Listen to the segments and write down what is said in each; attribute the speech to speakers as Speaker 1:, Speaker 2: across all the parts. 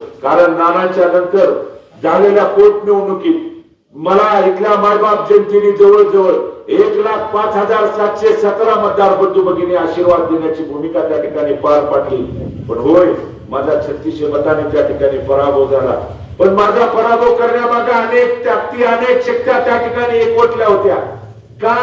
Speaker 1: कारण नानाच्या नंतर झालेल्या पोटनिवडणुकीत मला इथल्या मायबाप जयंतीने जवळजवळ एक लाख पाच हजार सातशे सतरा मतदार बंधू भगिनी आशीर्वाद देण्याची भूमिका त्या ठिकाणी पार पाडली. पण होय माझा छत्तीसशे मताने त्या ठिकाणी पराभव झाला. पण माझा पराभव करण्यामागे अनेक ताकदी अनेक शक्त्या त्या ठिकाणी एकवटल्या होत्या. का?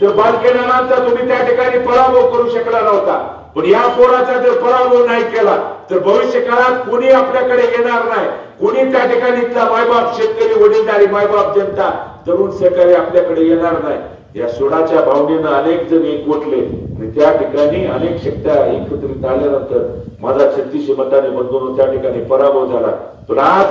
Speaker 1: तर बालकेनाचा तुम्ही त्या ठिकाणी पराभव करू शकला नव्हता. पण या पोराचा जर पराभव नाही केला तर भविष्य काळात कोणी आपल्याकडे येणार नाही. कोणी त्या ठिकाणी इथला मायबाप शेतकरी वडीलधारी मायबाप जनता तरुण सहकारी आपल्याकडे येणार नाही. या सोडाच्या भावनेनं अनेक जण एकवटले आणि त्या ठिकाणी अनेक शक्त्या एकत्रित आल्यानंतर माझा छत्तीसशे मताने बंधून त्या ठिकाणी पराभव झाला. पण आज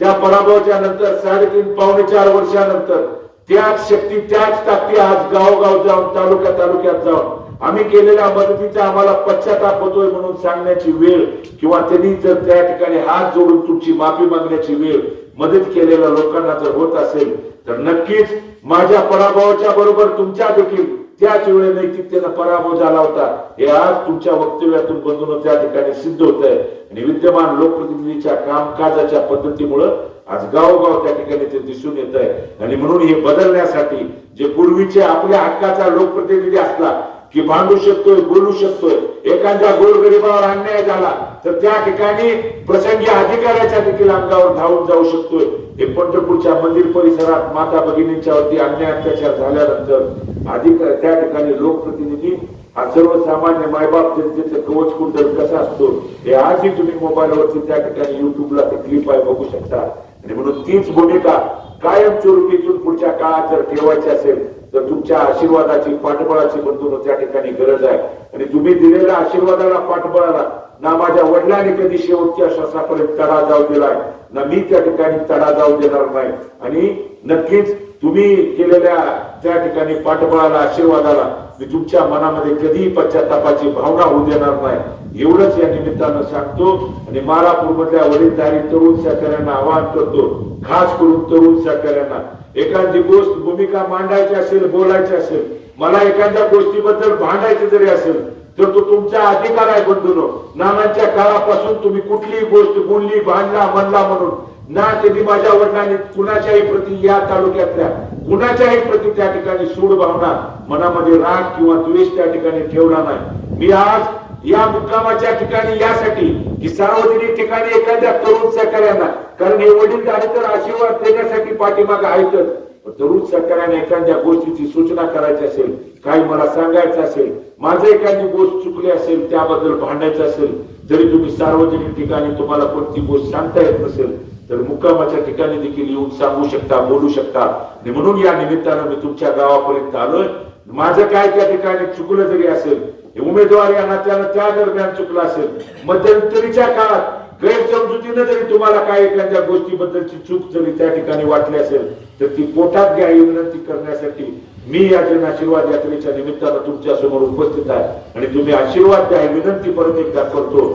Speaker 1: त्या पराभवाच्या नंतर साडेतीन पावणे चार वर्षानंतर त्याच शक्ती त्याच ताकदी आज गावोगाव जाऊन तालुक्या तालुक्यात जाऊन आम्ही केलेल्या मदतीचा आम्हाला पश्चाताप होतोय म्हणून सांगण्याची वेळ किंवा त्यांनी जर त्या ठिकाणी हात जोडून तुमची माफी मागण्याची वेळ मदत केलेल्या लोकांना जर होत असेल तर नक्कीच माझ्या पराभवाच्या बरोबर तुमच्या देखील त्याच वेळे नैतिकतेनं पराभव झाला होता. हे आज तुमच्या वक्तव्यातून बंधून त्या ठिकाणी सिद्ध होत आहे आणि विद्यमान लोकप्रतिनिधीच्या कामकाजाच्या पद्धतीमुळं आज गावोगाव त्या ठिकाणी ते दिसून येत आहे आणि म्हणून हे बदलण्यासाठी जे पूर्वीचे आपल्या हक्काचा लोकप्रतिनिधी असला की भांडू शकतोय बोलू शकतोय. एखाद्या गोरगरिबावर अन्याय झाला तर त्या ठिकाणी प्रसंगी अधिकाऱ्याच्या देखील अंगावर धावून जाऊ शकतोय. हे पंढरपूरच्या मंदिर परिसरात माता भगिनींच्या वरती अन्याय अत्याचार झाल्यानंतर अधिकार त्या ठिकाणी लोकप्रतिनिधी हा सर्वसामान्य मायबाप जनतेचं कवच कुंडल कसा असतो हे आजही तुम्ही मोबाईलवरती त्या ठिकाणी युट्यूबला ते क्लिप आहे बघू शकता. आणि म्हणून तीच भूमिका कायमस्वरूपी इथून पुढच्या काळात जर ठेवायची असेल तर तुमच्या आशीर्वादाची पाठबळाची बंधून त्या ठिकाणी गरज आहे. आणि तुम्ही दिलेल्या आशीर्वादाला पाठबळाला ना माझ्या वडिलांनी कधी शेवटच्या शासनापर्यंत तडा जाऊ दिलाय ना मी त्या ठिकाणी तडा जाऊ देणार नाही. आणि नक्कीच तुम्ही केलेल्या त्या ठिकाणी पाठबळाला आशीर्वादाला मी तुमच्या मनामध्ये कधीही पश्चातापाची भावना होऊ देणार नाही. एवढंच या निमित्तानं सांगतो आणि मारापूर मधल्या वडीलधारी तरुण सहकार्यांना आवाहन करतो. खास करून तरुण सहकार्यांना एखादी गोष्ट भूमिका मांडायची असेल बोलायची असेल मला एखाद्या गोष्टीबद्दल भांडायचं जरी असेल तर तो तुमचा अधिकार आहे बंधूनो. नानांच्या काळापासून तुम्ही कुठलीही गोष्ट बोलली भांडला म्हणला म्हणून. ना कधी माझ्या वडिलांनी कुणाच्याही प्रती या तालुक्यातल्या कुणाच्याही प्रती त्या ठिकाणी सूड भावना मनामध्ये राग किंवा द्वेष त्या ठिकाणी ठेवला नाही. मी आज या मुक्कामाच्या ठिकाणी यासाठी की सार्वजनिक ठिकाणी एखाद्या तरुण सहकार्यांना कारण हे वडील तर आशीर्वाद देण्यासाठी पाठीमागे आहेतच तरुण सहकार्याने एखाद्या गोष्टीची सूचना करायची असेल काही मला सांगायचं असेल माझं एखादी गोष्ट चुकली असेल त्याबद्दल भांडायचं असेल जरी तुम्ही सार्वजनिक ठिकाणी तुम्हाला कोणती गोष्ट सांगता येत नसेल तर मुक्कामाच्या ठिकाणी देखील येऊन सांगू शकता बोलू शकता. आणि म्हणून या निमित्तानं मी तुमच्या गावापर्यंत आलोय. माझं काय त्या ठिकाणी चुकलं जरी असेल उमेदवार या नात्यानं त्या दरम्यान चुकलं असेल मध्यंतरीच्या काळात गैरसमजुतीनं जरी तुम्हाला काय एखाद्या गोष्टीबद्दलची चूक जरी त्या ठिकाणी वाटली असेल तर ती पोटात घ्या ही विनंती करण्यासाठी मी या जन आशीर्वाद यात्रेच्या निमित्तानं तुमच्यासमोर उपस्थित आहे. आणि तुम्ही आशीर्वाद द्या ही विनंती परत एकदा करतो.